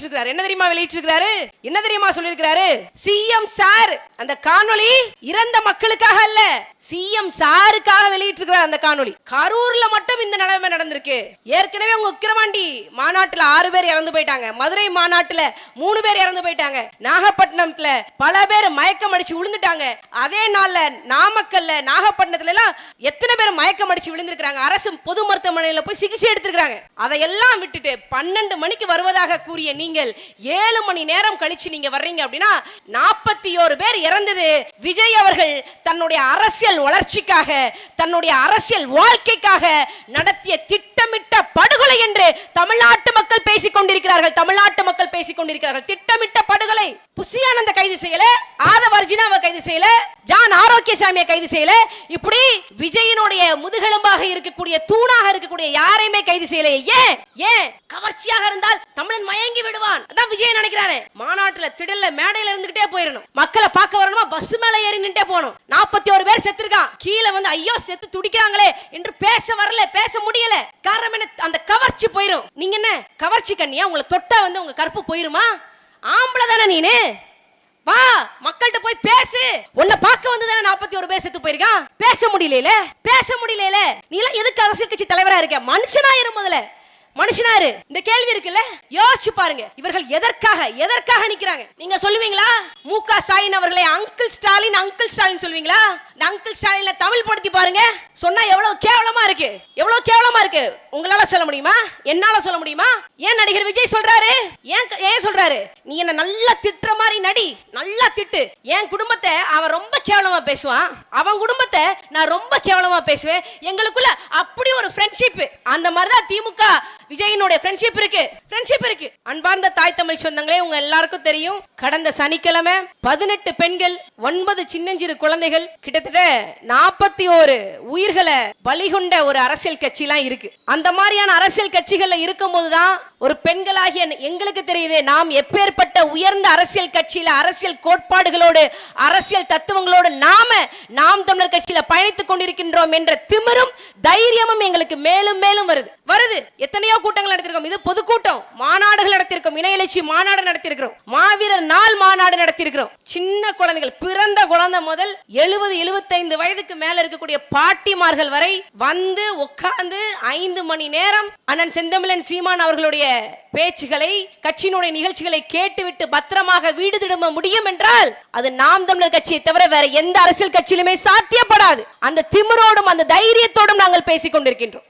வெளியிட்டிருக்கிறாரு. என்ன தெரியுமா வெளியிட்டிருக்கிறாரு? என்ன தெரியுமா சொல்லியிருக்கிறாரு? சிஎம் சார் அந்த காணொளி இறந்த மக்களுக்காக அல்ல சிஎம் சாருக்காக வெளியிட்டிருக்கிறார் அந்த காணொளி. கரூர்ல மட்டும் இந்த நிலைமை நடந்திருக்கு. ஏற்கனவே உங்க உக்கிரவாண்டி மாநாட்டுல ஆறு பேர் இறந்து போயிட்டாங்க. மதுரை மாநாட்டுல மூணு பேர் இறந்து போயிட்டாங்க. நாகப்பட்டினத்துல பல பேர் மயக்கம் அடிச்சு விழுந்துட்டாங்க. அதே நாள்ல நாமக்கல்ல நாகப்பட்டினத்துல எல்லாம் எத்தனை பேர் மயக்கம் அடிச்சு விழுந்திருக்காங்க அரசு பொது மருத்துவமனையில போய் சிகிச்சை எடுத்திருக்காங்க அதையெல்லாம் விட்டுட்டு பன்னெண்டு மணிக்கு வருவதாக கூறிய நீங்கள் ஏழு மணி நேரம் கழிச்சு நீங்க வர்றீங்க அப்படின்னா நாற்பத்தி ஓரு பேர் இறந்தது. விஜய் அவர்கள் தன்னுடைய அரசியல் வளர்ச்சிக்காக தன்னுடைய அரசியல் வாழ்க்கைக்காக நடத்திய திட்டமிட்ட படுகொலை என்று தமிழ்நாட்டு மக்கள் பேசிக் கொண்டிருக்கிறார்கள். தமிழ்நாட்டு மக்கள் பேசிக் கொண்டிருக்கிறார்கள். திட்டமிட்ட படுகொலை. புசியானந்த கைது செய்யல. ஆதவ அர்ஜுனாவை கைது செய்யல. ஜான் ஆரோக்கியசாமியை கைது செய்யல. இப்படி விஜயனுடைய முதுகெலும்பாக இருக்கக்கூடிய தூணாக இருக்கக்கூடிய யாரையுமே கைது செய்யல ஏன்? ஏன்? கவர்ச்சியாக இருந்தால் தமிழன் மயங்கி விடும். விடுவான் அதான் விஜய் நினைக்கிறாரு. மாநாட்டுல திடல்ல மேடையில இருந்துகிட்டே போயிடணும் மக்களை பார்க்க வரணுமா? பஸ் மேல ஏறி நின்ட்டே போகணும். நாற்பத்தி ஒரு பேர் செத்துருக்கான். கீழே வந்து ஐயோ செத்து துடிக்கிறாங்களே என்று பேச வரல பேச முடியல. காரணம் என்ன? அந்த கவர்ச்சி போயிரும். நீங்க என்ன? கவர்ச்சி கண்ணியா? உங்களை தொட்டா வந்து உங்க கருப்பு போயிருமா? ஆம்பளை தானே நீனு? வா மக்கள்கிட்ட போய் பேசு. உன்னை பார்க்க வந்து தானே நாற்பத்தி ஒரு பேர் செத்து போயிருக்கான்? பேச முடியல பேச முடியல நீ எல்லாம் எதுக்கு அரசியல் கட்சி தலைவரா இருக்க? மனுஷனா இரு முதல்ல. மனுஷனாரு. இந்த கேள்வி இருக்குல்ல? யோசிச்சு பாருங்க. இவர்கள் எதற்காக எதற்காக நிக்கிறாங்க? நீங்க சொல்லுவீங்களா? மு க ஸ்டாலின் அவர்களை அங்கிள் ஸ்டாலின் அங்கிள் ஸ்டாலின் சொல்லுவீங்களா? அங்கிள் ஸ்டாலின்ல தமிழ் படுத்தி பாருங்க. சொன்னா எவ்வளவு கேவலமா இருக்கு. எவ்வளவு கேவலமா இருக்கு. உங்களால சொல்ல முடியுமா? என்னால சொல்ல முடியுமா? ஏன் நடிகர் விஜய் சொல்றாரு? ஏன் ஏன் சொல்றாரு? நீ என்ன நல்லா திட்டுற மாதிரி நடி. நல்லா திட்டு. என் குடும்பத்தை அவன் ரொம்ப கேவலமா பேசுவான். அவன் குடும்பத்தை நான் ரொம்ப கேவலமா பேசுவேன். எங்களுக்குள்ள அப்படி ஒரு ஃப்ரெண்ட்ஷிப் அந்த மாதிரி தான் திமுக விஜயினுடைய ஃப்ரெண்ட்ஷிப் இருக்கு. ஃப்ரெண்ட்ஷிப் இருக்கு. அன்பார்ந்த தாய் தமிழ் சொந்தங்களே உங்க எல்லாருக்கும் தெரியும். கடந்த சனிக்கிழமை பதினெட்டு பெண்கள் ஒன்பது சின்னஞ்சிறு குழந்தைகள் கிட்டத்தட்ட நாற்பத்தி ஒரு உயிர்களை பலிகொண்ட ஒரு அரசியல் கட்சிலாம் இருக்கு. அந்த மாதிரியான அரசியல் கட்சிகள்ல இருக்கும்போது தான் ஒரு பெண்களாகிய எங்களுக்கு தெரியுது நாம் எப்பேற்பட்ட உயர்ந்த அரசியல் கட்சியில அரசியல் கோட்பாடுகளோடு அரசியல் தத்துவங்களோடு நாம நாம் தமிழர் கட்சியில பயணித்துக் கொண்டிருக்கின்றோம் என்ற திமிரும் தைரியமும் எங்களுக்கு மேலும் மேலும் வருது. வருது. எத்தனையோ கூட்டங்கள் நடத்திருக்கோம். இது பொதுக்கூட்டம். மாநாடுகள் நடத்திருக்கோம். இணையலட்சி மாநாடு நடத்திருக்கிறோம். மாவீரர் நாள் மாநாடு நடத்திருக்கிறோம். சின்ன குழந்தைகள் பிறந்த குழந்தை முதல் எழுபது எழுபத்தைந்து வயதுக்கு மேல இருக்கக்கூடிய பாட்டிமார்கள் வரை வந்து உட்கார்ந்து ஐந்து மணி நேரம் அண்ணன் செந்தமிழன் சீமான் அவர்களுடைய பேச்சுகளை கட்சியினுடைய நிகழ்ச்சிகளை கேட்டுவிட்டு பத்திரமாக வீடு திரும்ப முடியும் என்றால் அது நாம் தமிழர் கட்சியை தவிர வேற எந்த அரசியல் கட்சியிலுமே சாத்தியப்படாது. அந்த திமிரோடும் அந்த தைரியத்தோடும் நாங்கள் பேசிக் கொண்டிருக்கின்றோம்.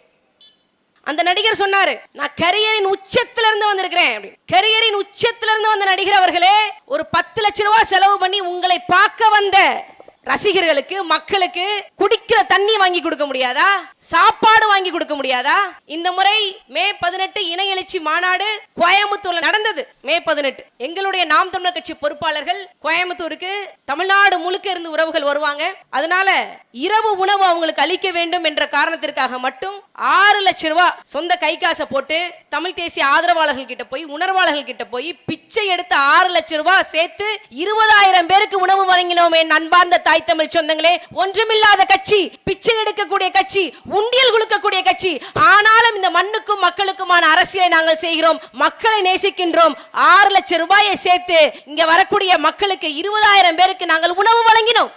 அந்த நடிகர் சொன்னாரு நான் கரியரின் உச்சத்துல இருந்து வந்திருக்கிறேன் கரியரின் உச்சத்துல இருந்து வந்த நடிகர் அவர்களே ஒரு பத்து லட்ச ரூபாய் செலவு பண்ணி உங்களை பார்க்க வந்த ரசிகர்களுக்கு மக்களுக்கு குடிக்கிற தண்ணி வாங்கி கொடுக்க முடியாதா? சாப்பாடு வாங்கி கொடுக்க முடியாதா? இந்த முறை மே பதினெட்டு இணை எழுச்சி மாநாடு கோயம்புத்தூர்ல நடந்தது. மே பதினெட்டு. எங்களுடைய நாம் தமிழர் கட்சி பொறுப்பாளர்கள் கோயம்புத்தூருக்கு தமிழ்நாடு முழுக்க இருந்து உறவுகள் வருவாங்க. அதனால இரவு உணவு அவங்களுக்கு அளிக்க வேண்டும் என்ற காரணத்திற்காக மட்டும் ஆறு லட்சம் ரூபாய் சொந்த கை காசை போட்டு தமிழ் தேசிய ஆதரவாளர்கள் கிட்ட போய் உணர்வாளர்கள் கிட்ட போய் பிச்சை எடுத்து ஆறு லட்சம் ரூபாய் சேர்த்து இருபதாயிரம் பேருக்கு உணவு வழங்கினோம் என் அன்பார்ந்த தாய் தமிழ் சொந்தங்களே ஒன்றுமில்லாத கட்சி பிச்சை எடுக்கக்கூடிய கட்சி உண்டியல் குலுக்கக்கூடிய கட்சி. ஆனாலும் இந்த மண்ணுக்கும் மக்களுக்குமான அரசியலை நாங்கள் செய்கிறோம் மக்களை நேசிக்கின்றோம். ஆறு லட்சம் ரூபாயை சேர்த்து இங்க வரக்கூடிய மக்களுக்கு இருபதாயிரம் பேருக்கு நாங்கள் உணவு வழங்கினோம்.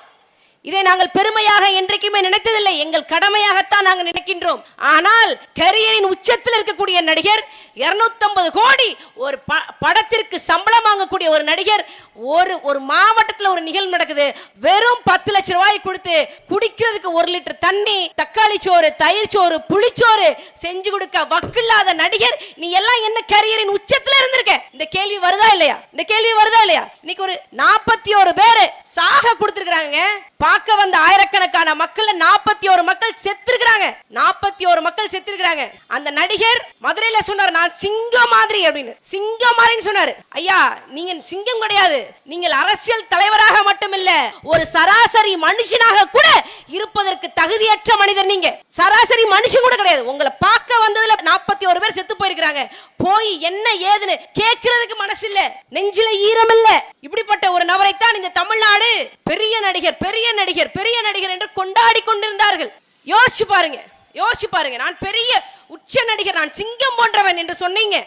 இதை நாங்கள் பெருமையாக என்றைக்குமே நினைத்ததில்லை. எங்கள் கடமையாகத்தான் நாங்கள் நினைக்கின்றோம். ஆனால் கரியரின் உச்சத்தில் இருக்கக்கூடிய நடிகர் 250 கோடி ஒரு ப- படத்திற்கு சம்பளம் வாங்கக்கூடிய ஒரு நடிகர் ஒரு ஒரு மாவட்டத்தில் ஒரு நிகழ்வு நடக்குது. வெறும் பத்து லட்சம் ரூபாய் கொடுத்து குடிக்கிறதுக்கு ஒரு லிட்டர் தண்ணி தக்காளி சோறு தயிர் சோறு புளிச்சோறு செஞ்சு கொடுக்க வக்கில்லாத நடிகர் நீ எல்லாம் என்ன கரியரின் உச்சத்துல இருந்திருக்க? இந்த கேள்வி வருதா இல்லையா? இந்த கேள்வி வருதா இல்லையா? இன்னைக்கு ஒரு நாற்பத்தி ஒரு பேரு சாக கொடுத்திருக்காங்க பார்க்க வந்த ஆயிரக்கணக்கான மக்கள் நாற்பத்தி ஒரு மக்கள் செத்துருக்குறாங்க. நாற்பத்தி ஒரு மக்கள் செத்துருக்காங்க அந்த நடிகர் மதுரையில சொன்னார் நான் சிங்கம் மாதிரி அப்படின்னு. சிங்கம் மாதிரின்னு சொன்னாரு. ஐயா நீங்க சிங்கம் கிடையாது. நீங்கள் அரசியல் தலைவராக மட்டுமில்ல ஒரு சராசரி மனுஷனாக கூட இருப்பதற்கு தகுதியற்ற மனிதர் நீங்க. சராசரி மனுஷன் கூட கிடையாது. உங்களை பார்க்க வந்ததுல நாற்பத்தி ஒரு பேர் செத்து போயிருக்கிறாங்க. போய் என்ன ஏதுன்னு கேட்கறதுக்கு மனசு இல்ல நெஞ்சில ஈரம் இல்ல இப்படிப்பட்ட ஒரு நபரைத்தான் இந்த தமிழ்நாடு பெரிய நடிகர் பெரிய நடிகர் பெரிய நடிகர் என்று கொண்டாடி கொண்டிருந்தார்கள். யோசிச்சு பாருங்க. யோசிச்சு பாருங்க நான் பெரிய உச்ச நடிகர் நான் சிங்கம் போன்றவன் என்று சொன்னீங்க.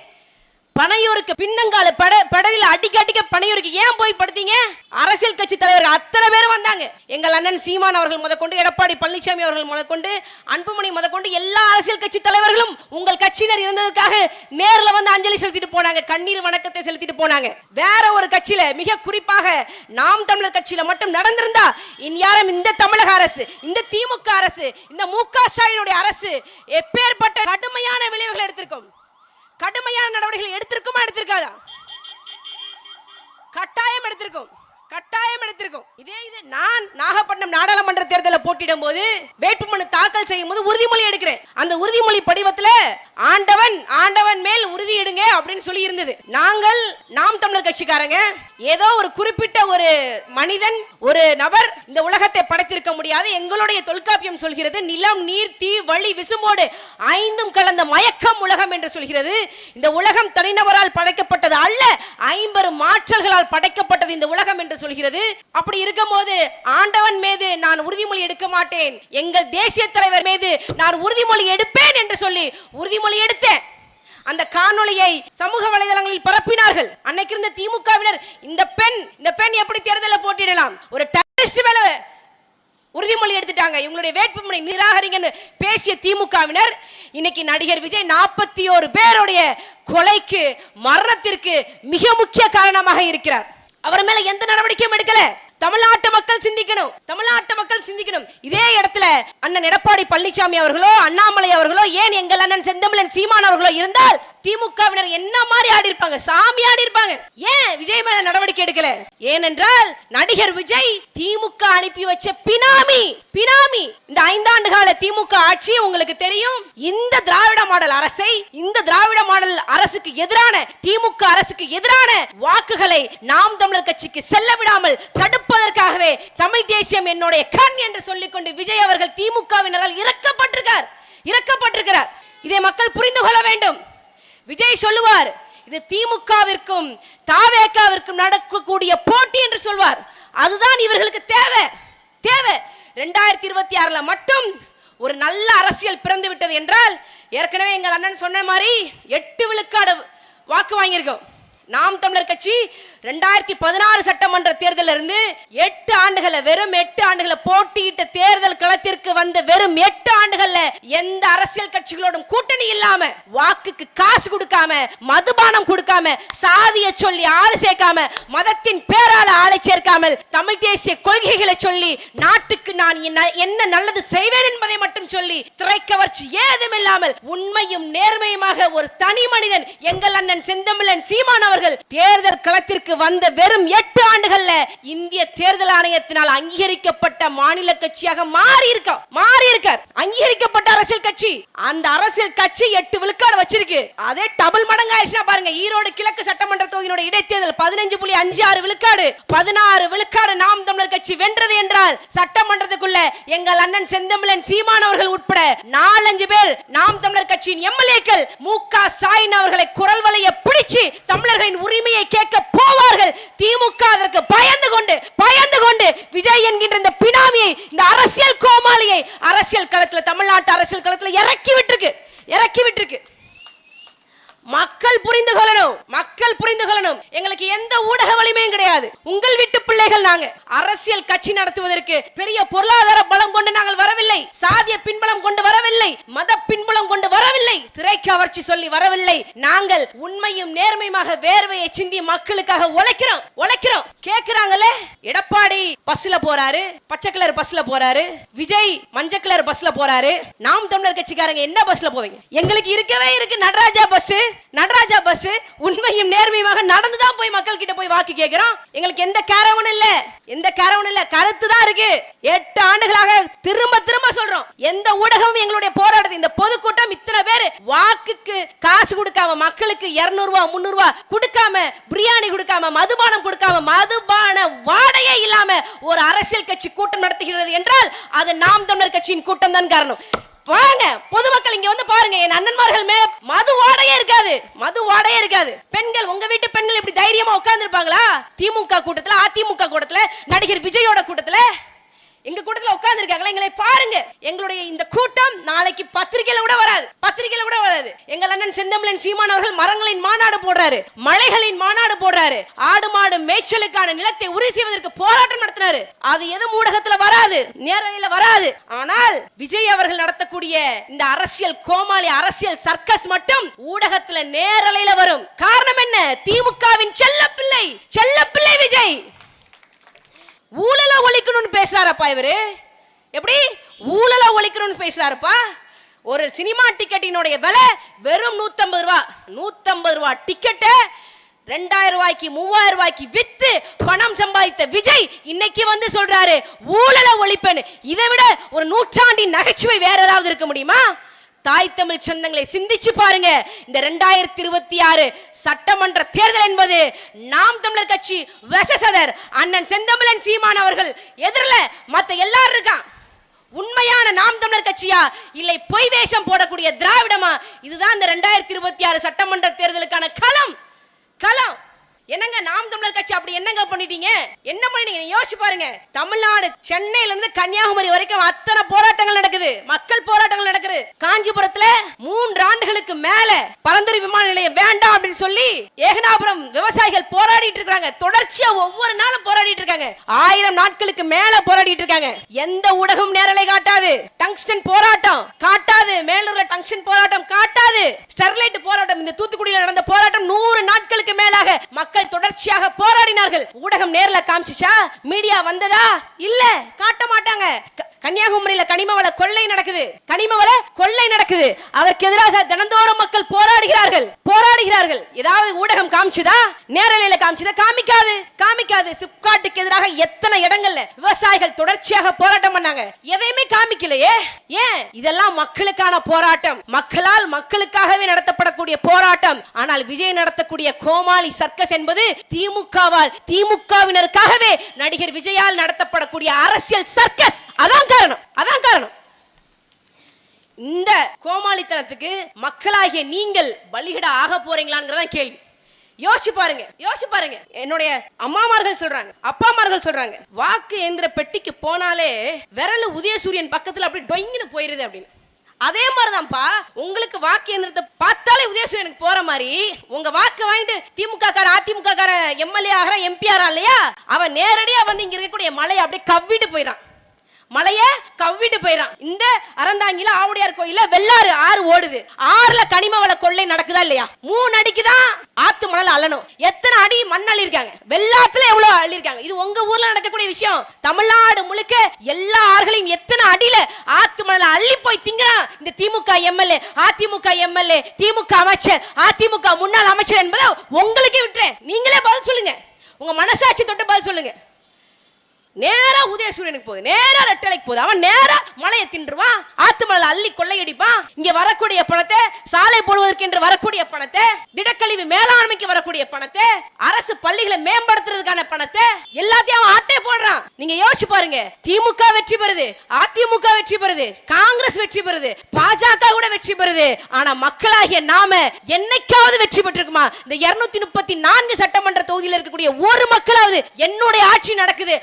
பனையூருக்கு பின்னங்கால பட படலில் அடிக்க அடிக்க பனையூருக்கு ஏன் போய் படுத்தீங்க? அரசியல் கட்சி தலைவர்கள் அத்தனை பேரும் வந்தாங்க. எங்கள் அண்ணன் சீமான் அவர்கள் முதற்கொண்டு எடப்பாடி பழனிசாமி அவர்கள் முதற்கொண்டு அன்புமணி முதற்கொண்டு எல்லா அரசியல் கட்சி தலைவர்களும் உங்கள் கட்சியினர் இருந்ததுக்காக நேரில் வந்து அஞ்சலி செலுத்திட்டு போனாங்க. கண்ணீர் வணக்கத்தை செலுத்திட்டு போனாங்க. வேற ஒரு கட்சியில மிக குறிப்பாக நாம் தமிழர் கட்சியில மட்டும் நடந்திருந்தா யாரும் இந்த தமிழக அரசு இந்த திமுக அரசு இந்த மு க ஸ்டாலினுடைய அரசு எப்பேற்பட்ட கடுமையான விளைவுகள் எடுத்திருக்கும்? கடுமையான நடவடிக்கைகள் எடுத்திருக்குமா எடுத்திருக்காதா? கட்டாயம் எடுத்திருக்கும். கட்டாயம் எடுத்திருக்கும். இதே இது நான் நாகப்பட்டினம் நாடாளுமன்ற தேர்தலில் போட்டியிடும் போது வேட்புமனு தாக்கல் செய்யும் போது உறுதிமொழி எடுக்கிறேன். அந்த உறுதிமொழி படிவத்தில் ஆண்டவன் ஆண்டவன் மேல் உறுதி எடுங்க அப்படின்னு சொல்லி இருந்தது. நாங்கள் நாம் தமிழர் கட்சிக்காரங்க ஏதோ ஒரு குறிப்பிட்ட ஒரு மனிதன் ஒரு நபர் இந்த உலகத்தை படைத்திருக்க முடியாது. எங்களுடைய தொல்காப்பியம் சொல்கிறது நிலம் நீர் தீ வழி விசும்போடு ஐந்தும் கலந்த மயக்கம் உலகம் என்று சொல்கிறது. இந்த உலகம் தனிநபரால் படைக்கப்பட்டது அல்ல ஐம்பது மாற்றல்களால் படைக்கப்பட்டது இந்த உலகம் என்று சொல்கிறது. அப்படி இருக்கும் போது ஆண்டவன் மீது நான் உறுதிமொழி எடுக்க மாட்டேன். எங்கள் தேசிய தலைவர் மீது நான் உறுதிமொழி எடுப்பேன் என்று சொல்லி உறுதிமொழி எடுத்தேன். அந்த காணொளியை சமூக வலைதளங்களில் பரப்பினார்கள். அன்னைக்கு இருந்த திமுகவினர் இந்த பெண் இந்த பெண் எப்படி தேர்தலில் போட்டியிடலாம்? ஒரு டெரரிஸ்ட் மேல உறுதிமொழி எடுத்துட்டாங்க. இவங்களுடைய வேட்புமனை நிராகரிங்கன்னு பேசிய திமுகவினர் இன்னைக்கு நடிகர் விஜய் நாற்பத்தி ஓரு பேருடைய கொலைக்கு மரணத்திற்கு மிக முக்கிய காரணமாக இருக்கிறார். அவர் மேல எந்த நடவடிக்கையும் எடுக்கல. தமிழ்நாட்டு மக்கள் சிந்திக்கணும். தமிழ்நாட்டு மக்கள் சிந்திக்கணும். இதே இடத்துல அண்ணன் எடப்பாடி பழனிசாமி அவர்களோ அண்ணாமலை அவர்களோ ஏன் எங்கள் அண்ணன் செந்தமிழன் சீமான் அவர்களோ இருந்தால் திமுகவினர் என்ன மாதிரி ஆடி இருப்பாங்க? சாமி ஆடி இருப்பாங்க. ஏன் விஜய் மேல நடவடிக்கை எடுக்கல? ஏனென்றால் நடிகர் விஜய் திமுக அனுப்பி வச்ச பினாமி பினாமி. இந்த ஐந்தாண்டு கால திமுக ஆட்சி உங்களுக்கு தெரியும். இந்த திராவிட மாடல் அரசை இந்த திராவிட மாடல் அரசுக்கு எதிரான திமுக அரசுக்கு எதிரான வாக்குகளை நாம் தமிழர் கட்சிக்கு செல்ல விடாமல் தடுப்பதற்காகவே தமிழ் தேசியம் என்னுடைய கண் என்று சொல்லிக்கொண்டு விஜய் அவர்கள் திமுகவினரால் இறக்கப்பட்டிருக்கார். இறக்கப்பட்டிருக்கிறார். இதை மக்கள் புரிந்து கொள்ள வேண்டும். விஜய் சொல்லுவார் இது திமுகவிற்கும் தாவேக்காவிற்கும் நடக்கக்கூடிய போட்டி என்று சொல்வார். அதுதான் இவர்களுக்கு தேவை. தேவை. ரெண்டாயிரத்தி இருபத்தி ஆறுல மட்டும் ஒரு நல்ல அரசியல் பிறந்து விட்டது என்றால் ஏற்கனவே எங்கள் அண்ணன் சொன்ன மாதிரி எட்டு விழுக்காடு வாக்கு வாங்கியிருக்கோம். நாம் தமிழர் கட்சி ரெண்டாயிரத்தி பதினாறு சட்டமன்ற தேர்தலில் இருந்து எட்டு ஆண்டுகளை வெறும் எட்டு ஆண்டுகளை போட்டியிட்ட தேர்தல் களத்திற்கு வந்த வெறும் எட்டு ஆண்டுகள்ல எந்த அரசியல் கட்சிகளோடும் கூட்டணி இல்லாம வாக்குக்கு காசு கொடுக்காம மதுபானம் கொடுக்காம சாதிய சொல்லி ஆள் சேர்க்காம மதத்தின் பேரால ஆளை சேர்க்காமல் தமிழ் தேசிய கொள்கைகளை சொல்லி நாட்டுக்கு நான் என்ன- என்ன நல்லது செய்வேன் என்பதை மட்டும் சொல்லி திரைக்கவர்ச்சி ஏதும் இல்லாமல் உண்மையும் நேர்மையுமாக ஒரு தனி மனிதன் எங்கள் அண்ணன் செந்தமிழன் சீமான் அவர்கள் தேர்தல் களத்திற்கு வந்த வெறும் எட்டு ஆண்டுகள்ல இந்திய தேர்தல் ஆணையத்தினால் அங்கீகரிக்கப்பட்ட மாநில கட்சியாக மாறி இருக்க மாறி இருக்கார் அங்கீகரிக்கப்பட்ட அரசியல் கட்சி. அந்த அரசியல் கட்சி எட்டு விழுக்காடு வச்சிருக்கு. அதே டபுள் மடங்கு பாருங்க ஈரோடு கிழக்கு சட்டமன்ற தொகுதியினுடைய இடைத்தேர்தல் பதினஞ்சு புள்ளி அஞ்சு ஆறு விழுக்காடு. பதினாறு விழுக்காடு நாம் தமிழர் கட்சி வென்றது என்றால் சட்டமன்றத்துக்குள்ள எங்கள் அண்ணன் செந்தமிழன் சீமான் அவர்கள் உட்பட நாலஞ்சு பேர் நாம் தமிழர் கட்சியின் எம்எல்ஏக்கள் மு க ஸ்டாலின் அவர்களை குரல் வலைய பிடிச்சு தமிழர்களின் உரிமையை கேட்க போ போவார்கள். திமுக அதற்கு பயந்து கொண்டு பயந்து கொண்டு விஜய் என்கின்ற இந்த பினாமியை இந்த அரசியல் கோமாளியை அரசியல் களத்துல தமிழ்நாட்டு அரசியல் களத்துல இறக்கி விட்டுருக்கு. இறக்கி விட்டுருக்கு. மக்கள் புரிந்து கொள்ளணும். மக்கள் புரிந்து கொள்ளணும். எங்களுக்கு எந்த ஊடக வலிமையும் கிடையாது. உங்கள் வீட்டு பிள்ளைகள் நாங்க. அரசியல் கட்சி நடத்துவதற்கு பெரிய பொருளாதார பலம் கொண்டு நாங்கள் வரவில்லை. சாதிய பின்பலம் கொண்டு வரவில்லை. மத பின்பலம் கொண்டு வரவில்லை. திரைக்கவர்ச்சி சொல்லி வரவில்லை. நாங்கள் உண்மையும் நேர்மையுமாக வேர்வையை சிந்தி மக்களுக்காக உழைக்கிறோம். உழைக்கிறோம். கேக்குறாங்களே? எடப்பாடி பஸ்ல போறாரு. பச்சை கலர் பஸ்ல போறாரு. விஜய் மஞ்சள் கலர் பஸ்ல போறாரு. நாம் தமிழர் கட்சிக்காரங்க என்ன பஸ்ல போவீங்க? எங்களுக்கு இருக்கவே இருக்கு. நடராஜா பஸ் நடராஜா பஸ் உண்மையும் நேர்மையுமாக நடந்து தான் போய் மக்கள் கிட்ட போய் வாக்கு கேட்கிறோம் எங்களுக்கு எந்த கேரவனும் இல்ல. எந்த கேரவனும் இல்ல. கருத்து தான் இருக்கு. எட்டு ஆண்டுகளாக திரும்ப திரும்ப சொல்றோம். எந்த ஊடகமும் எங்களுடைய போராட்டத்தை இந்த பொதுக்கூட்டம் இத்தனை பேர் வாக்குக்கு காசு கொடுக்காம மக்களுக்கு இருநூறு ரூபா முந்நூறு ரூபா கொடுக்காம பிரியாணி கொடுக்காம மதுபானம் கொடுக்காம மதுபான வாடையே இல்லாம ஒரு அரசியல் கட்சி கூட்டம் நடத்துகிறது என்றால் அது நாம் தமிழர் கட்சியின் கூட்டம் தான் காரணம். வாங்க பொதுமக்கள் இங்க வந்து பாருங்க என் அண்ணன்மார்கள் மேல மது ஓடையே இருக்காது மது ஓடையே இருக்காது. பெண்கள் உங்க வீட்டு பெண்கள் இப்படி தைரியமா உட்கார்ந்து இருப்பாங்களா திமுக கூட்டத்துல அதிமுக கூட்டத்துல நடிகர் விஜயோட கூட்டத்துல? எங்க கூட்டத்துல உட்கார்ந்து இருக்காங்களா எங்களை பாருங்க. எங்களுடைய இந்த கூட்டம் நாளைக்கு பத்திரிகையில கூட வராது. பத்திரிகையில கூட வராது. எங்கள் அண்ணன் செந்தமிழன் சீமான் அவர்கள் மரங்களின் மாநாடு போடுறாரு. மலைகளின் மாநாடு போடுறாரு. ஆடு மாடு மேய்ச்சலுக்கான நிலத்தை உறுதி செய்வதற்கு போராட்டம் நடத்தினாரு அது எதுவும் ஊடகத்துல வராது. நேரலையில வராது. ஆனால் விஜய் அவர்கள் நடத்தக்கூடிய இந்த அரசியல் கோமாளி அரசியல் சர்க்கஸ் மட்டும் ஊடகத்துல நேரலையில வரும். காரணம் என்ன? திமுகவின் செல்லப்பிள்ளை. செல்லப்பிள்ளை விஜய். ஊழல பேசுறாரப்பா இவரு? எப்படி? ஊழல ஒழிக்கணும்னு பேசுறாருப்பா? ஒரு சினிமா டிக்கெட்டினுடைய விலை வெறும் நூத்தம்பது ரூபா. நூத்தம்பது ரூபா டிக்கெட்டை ரெண்டாயிரம் ரூபாய்க்கு மூவாயிரம் ரூபாய்க்கு வித்து பணம் சம்பாதித்த விஜய் இன்னைக்கு வந்து சொல்றாரு ஊழல ஒழிப்பேன்னு. இதை விட ஒரு நூற்றாண்டின் நகைச்சுவை வேற ஏதாவது இருக்க முடியுமா? தாய் தமிழ் சொந்தங்களை சிந்திச்சு பாருங்க. இந்த ரெண்டாயிரத்தி இருபத்தி ஆறு சட்டமன்ற தேர்தல் என்பது நாம் தமிழர் கட்சி வெசசதர் அண்ணன் செந்தமிழன் சீமான் அவர்கள் எதிரில் மற்ற எல்லாரும் இருக்கான். உண்மையான நாம் தமிழர் கட்சியா? இல்லை பொய் வேஷம் போடக்கூடிய திராவிடமா? இதுதான் இந்த ரெண்டாயிரத்தி இருபத்தி ஆறு சட்டமன்ற தேர்தலுக்கான களம். களம். என்னங்க நாம் தமிழர் கட்சி அப்படி என்னங்க பண்ணிட்டீங்க? என்ன பண்ணிட்டீங்க? யோசிச்சு பாருங்க. தமிழ்நாடு சென்னையில இருந்து கன்னியாகுமரி வரைக்கும் அத்தனை போராட்டங்கள் நடக்குது. மக்கள் போராட்டங்கள் நடக்குது. காஞ்சிபுரத்துல மூன்று ஆண்டுகளுக்கு மேல பரந்துரை விமான நிலையம் வேண்டாம் அப்படின்னு சொல்லி ஏகனாபுரம் விவசாயிகள் போராடிட்டு இருக்காங்க. தொடர்ச்சியா ஒவ்வொரு நாளும் போராடிட்டு இருக்காங்க. ஆயிரம் நாட்களுக்கு மேல போராடிட்டு இருக்காங்க. எந்த ஊடகம் நேரலை காட்டாது. டங்ஸ்டன் போராட்டம் காட்டாது. மேலூர்ல டங்ஸ்டன் போராட்டம் காட்டாது. ஸ்டெர்லைட் போராட்டம். இந்த தூத்துக்குடியில் நடந்த போராட்டம் நூறு நாட்களுக்கு மேலாக. மக்கள் தொடர்ச்சியாக போராடினார்கள். ஊடகம் நேர்ல காமிச்சிச்சா? மீடியா வந்ததா? இல்ல காட்ட மாட்டாங்க. கன்னியாகுமரியில கனிமவள கொள்ளை நடக்குது. கனிமவள கொள்ளை நடக்குது. அதற்கு எதிராக தினந்தோறும் மக்கள் போராடுகிறார்கள். போராடுகிறார்கள். ஏதாவது ஊடகம் காமிச்சுதா? நேரலையில காமிச்சுதா? காமிக்காது. காமிக்காது. சிப்காட்டுக்கு எதிராக எத்தனை இடங்கள்ல விவசாயிகள் தொடர்ச்சியாக போராட்டம் பண்ணாங்க. எதையுமே காமிக்கலையே. ஏன்? இதெல்லாம் மக்களுக்கான போராட்டம். மக்களால் மக்களுக்காகவே நடத்தப்படக்கூடிய போராட்டம். ஆனால் விஜய் நடத்தக்கூடிய கோமாளி சர்க்கஸ் என்பது திமுகவால் திமுகவினருக்காகவே நடிகர் விஜயால் நடத்தப்படக்கூடிய அரசியல் சர்க்கஸ். அதான் காரணம். அதான் காரணம். இந்த கோமாளித்தனத்துக்கு மக்களாகிய நீங்கள் பலிகிட ஆக போறீங்களாங்கிறதான் கேள்வி. யோசிச்சு பாருங்க யோசிச்சு பாருங்க. என்னுடைய அம்மாமார்கள் சொல்றாங்க அப்பாமார்கள் சொல்றாங்க வாக்கு எந்திர பெட்டிக்கு போனாலே விரல் உதயசூரியன் பக்கத்துல அப்படி டொயின்னு போயிருது அப்படின்னு. அதே மாதிரிதான்ப்பா உங்களுக்கு வாக்கு எந்திரத்தை பார்த்தாலே உதயசூரியனுக்கு போற மாதிரி உங்க வாக்கு வாங்கிட்டு திமுக கார அதிமுக கார எம்எல்ஏ ஆகிற எம்பி ஆறா இல்லையா? அவன் நேரடியா வந்து இங்க இருக்கக்கூடிய மலையை அப்படியே கவ்விட்டு போயிடான் மலைய கவ்விட்டு போயிடான் இந்த அறந்தாங்கில ஆவுடையார் கோயில வெள்ளாறு ஆறு ஓடுது. ஆறுல கனிம வள கொள்ளை நடக்குதா இல்லையா? மூணு அடிக்குதான் ஆத்து மணல் அள்ளணும். எத்தனை அடி மண் அள்ளிருக்காங்க வெள்ளாத்துல எவ்வளவு அள்ளிருக்காங்க இது உங்க ஊர்ல நடக்கக்கூடிய விஷயம். தமிழ்நாடு முழுக்க எல்லா ஆறுகளையும் எத்தனை அடியில ஆத்து மணல அள்ளி போய் திங்கிறான் இந்த திமுக எம்எல்ஏ அதிமுக எம்எல்ஏ திமுக அமைச்சர் அதிமுக முன்னாள் அமைச்சர் என்பதை உங்களுக்கே விட்டுறேன். நீங்களே பதில் சொல்லுங்க. உங்க மனசாட்சி தொட்டு பதில் சொல்லுங்க. நேரா உதயசூரியனுக்கு போகுது. நேரா ரெட்டலைக்கு போகுது. அவன் நேரா மலையை தின்றுவான். ஆத்து மலையில அள்ளி கொள்ளையடிப்பான் இங்க வரக்கூடிய பணத்தை சாலை போடுவதற்கு என்று வரக்கூடிய பணத்தை திடக்கழிவு மேலாண்மைக்கு வரக்கூடிய பணத்தை அரசு பள்ளிகளை மேம்படுத்துறதுக்கான பணத்தை எல்லாத்தையும் அவன் ஆட்டே போடுறான். நீங்க யோசிச்சு பாருங்க. திமுக வெற்றி பெறுது. அதிமுக வெற்றி பெறுது. காங்கிரஸ் வெற்றி பெறுது. பாஜக கூட வெற்றி பெறுது. ஆனா மக்களாகிய நாம என்னைக்காவது வெற்றி பெற்றிருக்குமா? இந்த இருநூத்தி முப்பத்தி நான்கு சட்டமன்ற தொகுதியில் இருக்கக்கூடிய ஒரு மக்களாவது என்னுடைய ஆட்சி நடக்குது.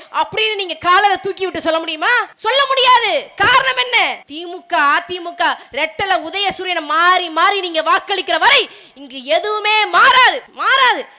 அப்படின்னு நீங்க காலரை தூக்கி விட்டு சொல்ல முடியுமா? சொல்ல முடியாது. காரணம் என்ன? திமுக அதிமுக ரெட்டல உதய சூரியனை மாறி மாறி நீங்க வாக்களிக்கிற வரை இங்கு எதுவுமே மாறாது. மாறாது.